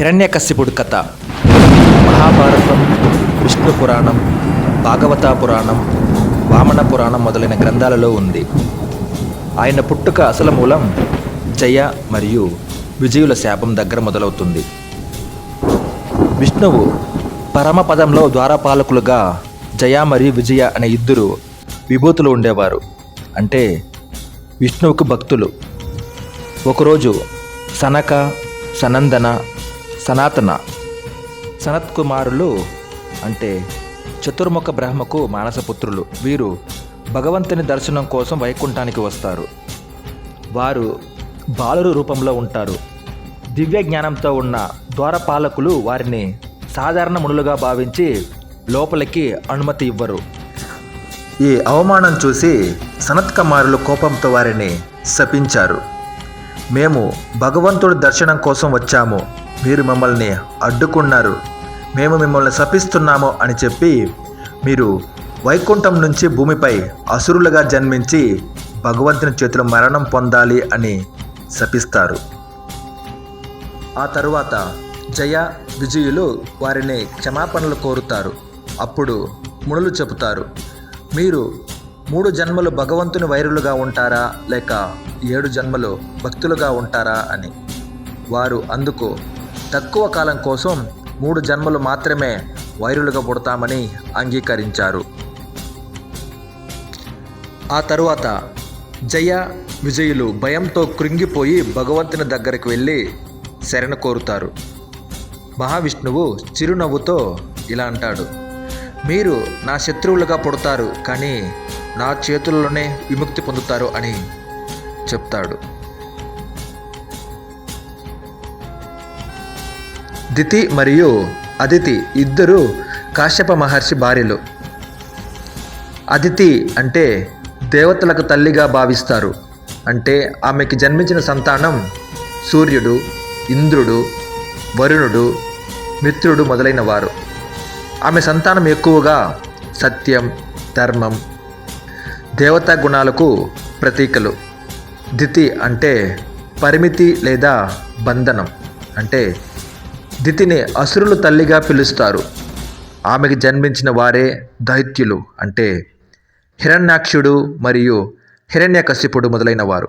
హిరణ్యకశ్యపుడు కథ. మహాభారతం విష్ణు పురాణం భాగవత పురాణం వామన పురాణం మొదలైన గ్రంథాలలో ఉంది. ఆయన పుట్టుక అసలు మూలం జయ మరియు విజయుల శాపం దగ్గర మొదలవుతుంది. విష్ణువు పరమపదంలో ద్వారపాలకులుగా జయ మరియు విజయ అనే ఇద్దరు విభూతులు ఉండేవారు. అంటే విష్ణువుకు భక్తులు. ఒకరోజు సనక సనందన సనాతన. సనత్ కుమారులు అంటే చతుర్ముఖ బ్రహ్మకు మానసపుత్రులు. వీరు భగవంతుని దర్శనం కోసం వైకుంఠానికి వస్తారు. వారు బాలురు రూపంలో ఉంటారు. దివ్య జ్ఞానంతో ఉన్న ద్వారపాలకులు వారిని సాధారణ మునులుగా భావించి లోపలికి అనుమతి ఇవ్వరు. ఈ అవమానం చూసి సనత్ కుమారులు కోపంతో వారిని శపించారు. మేము భగవంతుడి దర్శనం కోసం వచ్చాము. మీరు మమ్మల్ని అడ్డుకున్నారు. మేము మిమ్మల్ని శపిస్తున్నాము అని చెప్పి మీరు వైకుంఠం నుంచి భూమిపై అసురులుగా జన్మించి భగవంతుని చేతిలో మరణం పొందాలి అని శపిస్తారు. ఆ తరువాత జయ విజయులు వారిని క్షమాపణలు కోరుతారు. అప్పుడు మునులు చెబుతారు మీరు మూడు జన్మలు భగవంతుని వైరులుగా ఉంటారా? లేక ఏడు జన్మలు భక్తులుగా ఉంటారా? అని. వారు అందుకు తక్కువ కాలం కోసం మూడు జన్మలు మాత్రమే వైరులుగా పుడతామని అంగీకరించారు. ఆ తరువాత జయ విజయులు భయంతో కృంగిపోయి భగవంతుని దగ్గరికి వెళ్ళి శరణ కోరుతారు. మహావిష్ణువు చిరునవ్వుతో ఇలా అంటాడు మీరు నా శత్రువులుగా పుడతారు కానీ నా చేతుల్లోనే విముక్తి పొందుతారు అని చెప్తాడు. దితి మరియు అదితి ఇద్దరు కాశ్యప మహర్షి భార్యలు. అదితి అంటే దేవతలకు తల్లిగా భావిస్తారు. అంటే ఆమెకి జన్మించిన సంతానం సూర్యుడు ఇంద్రుడు వరుణుడు మిత్రుడు మొదలైన వారు. ఆమె సంతానం ఎక్కువగా సత్యం ధర్మం దేవతా గుణాలకు ప్రతీకలు. దితి అంటే పరిమితి లేదా బంధనం. అంటే దితిని అసురులు తల్లిగా పిలుస్తారు. ఆమెకు జన్మించిన వారే దైత్యులు అంటే హిరణ్యాక్షుడు మరియు హిరణ్యకశిపుడు మొదలైన వారు.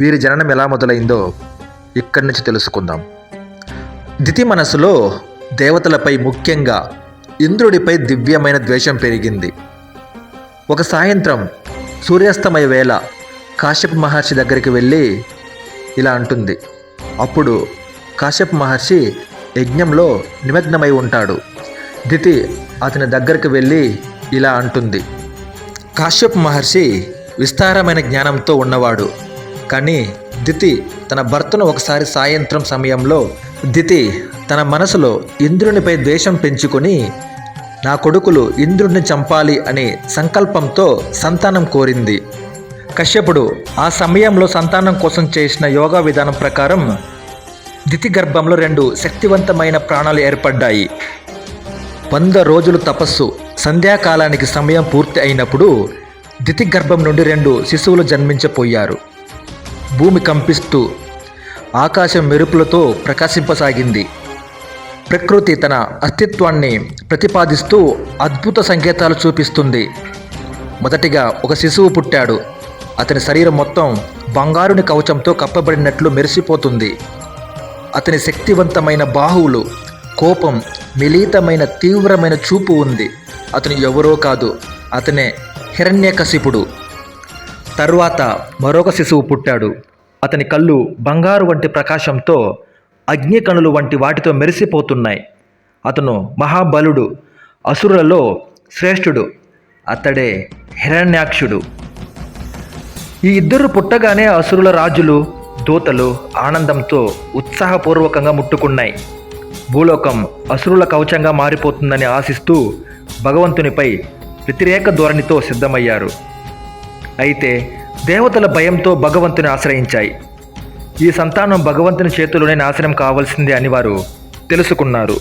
వీరి జననం ఎలా మొదలైందో ఇక్కడి నుంచి తెలుసుకుందాం. దితి మనసులో దేవతలపై ముఖ్యంగా ఇంద్రుడిపై దివ్యమైన ద్వేషం పెరిగింది. ఒక సాయంత్రం సూర్యాస్తమయ వేళ కాశ్యప మహర్షి దగ్గరికి వెళ్ళి ఇలా అంటుంది. అప్పుడు కాశ్యప మహర్షి యజ్ఞంలో నిమగ్నమై ఉంటాడు. దితి అతని దగ్గరికి వెళ్ళి ఇలా అంటుంది. కాశ్యప్ మహర్షి విస్తారమైన జ్ఞానంతో ఉన్నవాడు. కానీ దితి తన భర్తను ఒకసారి సాయంత్రం సమయంలో దితి తన మనసులో ఇంద్రునిపై ద్వేషం పెంచుకొని నా కొడుకులు ఇంద్రుడిని చంపాలి అనే సంకల్పంతో సంతానం కోరింది. కశ్యపుడు ఆ సమయంలో సంతానం కోసం చేసిన యోగా విధానం ప్రకారం దితి గర్భంలో రెండు శక్తివంతమైన ప్రాణాలు ఏర్పడ్డాయి. వంద రోజులు తపస్సు సంధ్యాకాలానికి సమయం పూర్తి అయినప్పుడు దితి గర్భం నుండి రెండు శిశువులు జన్మించపోయారు. భూమి కంపిస్తూ ఆకాశం మెరుపులతో ప్రకాశింపసాగింది. ప్రకృతి తన అస్తిత్వాన్ని ప్రతిపాదిస్తూ అద్భుత సంకేతాలు చూపిస్తుంది. మొదటిగా ఒక శిశువు పుట్టాడు. అతని శరీరం మొత్తం బంగారుని కవచంతో కప్పబడినట్లు మెరిసిపోతుంది. అతని శక్తివంతమైన బాహువులు. కోపం మిళితమైన తీవ్రమైన చూపు ఉంది. అతను ఎవరో కాదు అతనే హిరణ్యకశిపుడు. తర్వాత మరొక శిశువు పుట్టాడు. అతని కళ్ళు బంగారు వంటి ప్రకాశంతో అగ్నికణులు వంటి వాటితో మెరిసిపోతున్నాయి. అతను మహాబలుడు అసురులలో శ్రేష్ఠుడు అతడే హిరణ్యాక్షుడు. ఈ ఇద్దరు పుట్టగానే అసురుల రాజులు దూతలు ఆనందంతో ఉత్సాహపూర్వకంగా ముట్టుకున్నాయి. భూలోకం అసురుల కవచంగా మారిపోతుందని ఆశిస్తూ భగవంతునిపై వ్యతిరేక ధోరణితో సిద్ధమయ్యారు. అయితే దేవతల భయంతో భగవంతుని ఆశ్రయించాయి. ఈ సంతానం భగవంతుని చేతిలోనే నాశనం కావాల్సిందే అని వారు తెలుసుకున్నారు.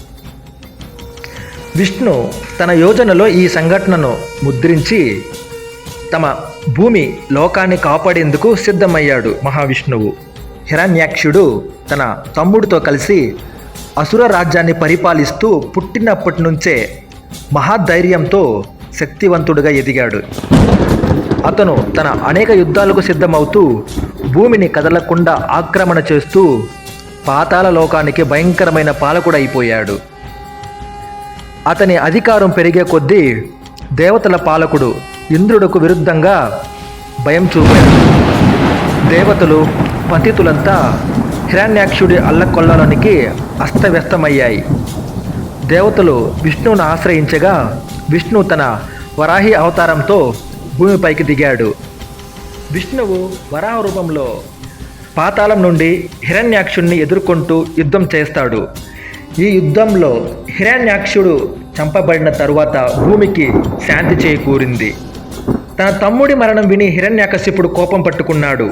విష్ణు తన యోజనలో ఈ సంఘటనను ముద్రించి తమ భూమి లోకాన్ని కాపాడేందుకు సిద్ధమయ్యాడు మహావిష్ణువు. హిరణ్యాక్షుడు తన తమ్ముడితో కలిసి అసుర రాజ్యాన్ని పరిపాలిస్తూ పుట్టినప్పటి నుంచే మహాధైర్యంతో శక్తివంతుడిగా ఎదిగాడు. అతను తన అనేక యుద్ధాలకు సిద్ధమవుతూ భూమిని కదలకుండా ఆక్రమణ చేస్తూ పాతాల లోకానికి భయంకరమైన పాలకుడైపోయాడు అతని అధికారం పెరిగే కొద్దీ దేవతల పాలకుడు ఇంద్రుడుకు విరుద్ధంగా భయం చూపాడు. దేవతలు పతితులంతా హిరణ్యాక్షుడి అల్లకొల్లలోనికి అస్తవ్యస్తమయ్యాయి. దేవతలు విష్ణువును ఆశ్రయించగా విష్ణు తన వరాహి అవతారంతో భూమిపైకి దిగాడు. విష్ణువు వరాహ రూపంలో పాతాళం నుండి హిరణ్యాక్షుణ్ణి ఎదుర్కొంటూ యుద్ధం చేస్తాడు. ఈ యుద్ధంలో హిరణ్యాక్షుడు చంపబడిన తరువాత భూమికి శాంతి చేకూరింది. తన తమ్ముడి మరణం విని హిరణ్యాకశిపుడు కోపం పట్టుకున్నాడు.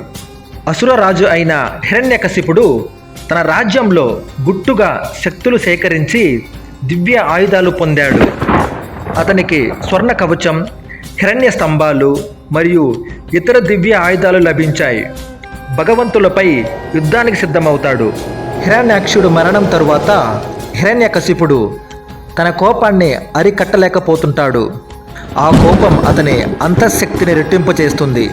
అసురరాజు అయిన హిరణ్యకశిపుడు తన రాజ్యంలో గుట్టుగా శక్తులు సేకరించి దివ్య ఆయుధాలు పొందాడు. అతనికి స్వర్ణ కవచం హిరణ్య స్తంభాలు మరియు ఇతర దివ్య ఆయుధాలు లభించాయి. భగవంతులపై యుద్ధానికి సిద్ధమవుతాడు. హిరణ్యాక్షుడు మరణం తరువాత హిరణ్యకశిపుడు తన కోపాన్ని అరికట్టలేకపోతుంటాడు. ఆ కోపం అతని అంతఃశక్తిని రెట్టింపు చేస్తుంది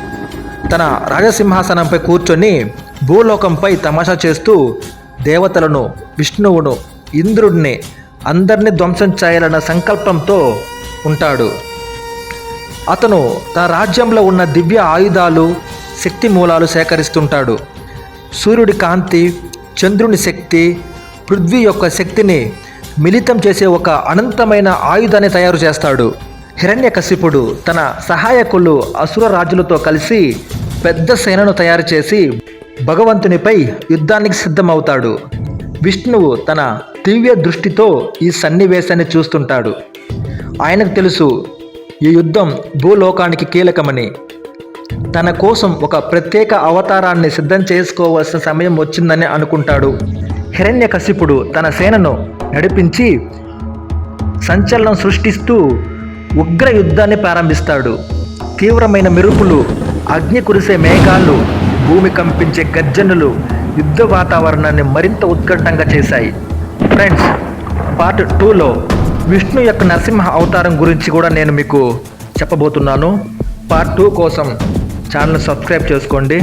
తన రాజసింహాసనంపై కూర్చొని భూలోకంపై తమాషా చేస్తూ దేవతలను విష్ణువును ఇంద్రుడిని అందరినీ ధ్వంసం చేయాలన్న సంకల్పంతో ఉంటాడు. అతను తన రాజ్యంలో ఉన్న దివ్య ఆయుధాలు శక్తి మూలాలు సేకరిస్తుంటాడు. సూర్యుడి కాంతి చంద్రుని శక్తి పృథ్వీ యొక్క శక్తిని మిళితం చేసే ఒక అనంతమైన ఆయుధాన్ని తయారు చేస్తాడు. హిరణ్యకశిపుడు తన సహాయకులు అసుర రాజులతో కలిసి పెద్ద సేనను తయారు చేసి భగవంతునిపై యుద్ధానికి సిద్ధమవుతాడు. విష్ణువు తన దివ్య దృష్టితో ఈ సన్నివేశాన్ని చూస్తుంటాడు. ఆయనకు తెలుసు ఈ యుద్ధం భూలోకానికి కీలకమని. తన కోసం ఒక ప్రత్యేక అవతారాన్ని సిద్ధం చేసుకోవాల్సిన సమయం వచ్చిందని అనుకుంటాడు. హిరణ్యకశిపుడు తన సేనను నడిపించి సంచలనం సృష్టిస్తూ ఉగ్ర యుద్ధాన్ని ప్రారంభిస్తాడు. తీవ్రమైన మెరుపులు అగ్ని కురిసే మేఘాలు భూమి కంపించే గర్జనులు యుద్ధ వాతావరణాన్ని మరింత ఉత్కంఠంగా చేశాయి. ఫ్రెండ్స్ పార్ట్ టూలో విష్ణు యొక్క నరసింహ అవతారం గురించి కూడా నేను మీకు చెప్పబోతున్నాను. పార్ట్ టూ కోసం ఛానల్ సబ్స్క్రైబ్ చేసుకోండి.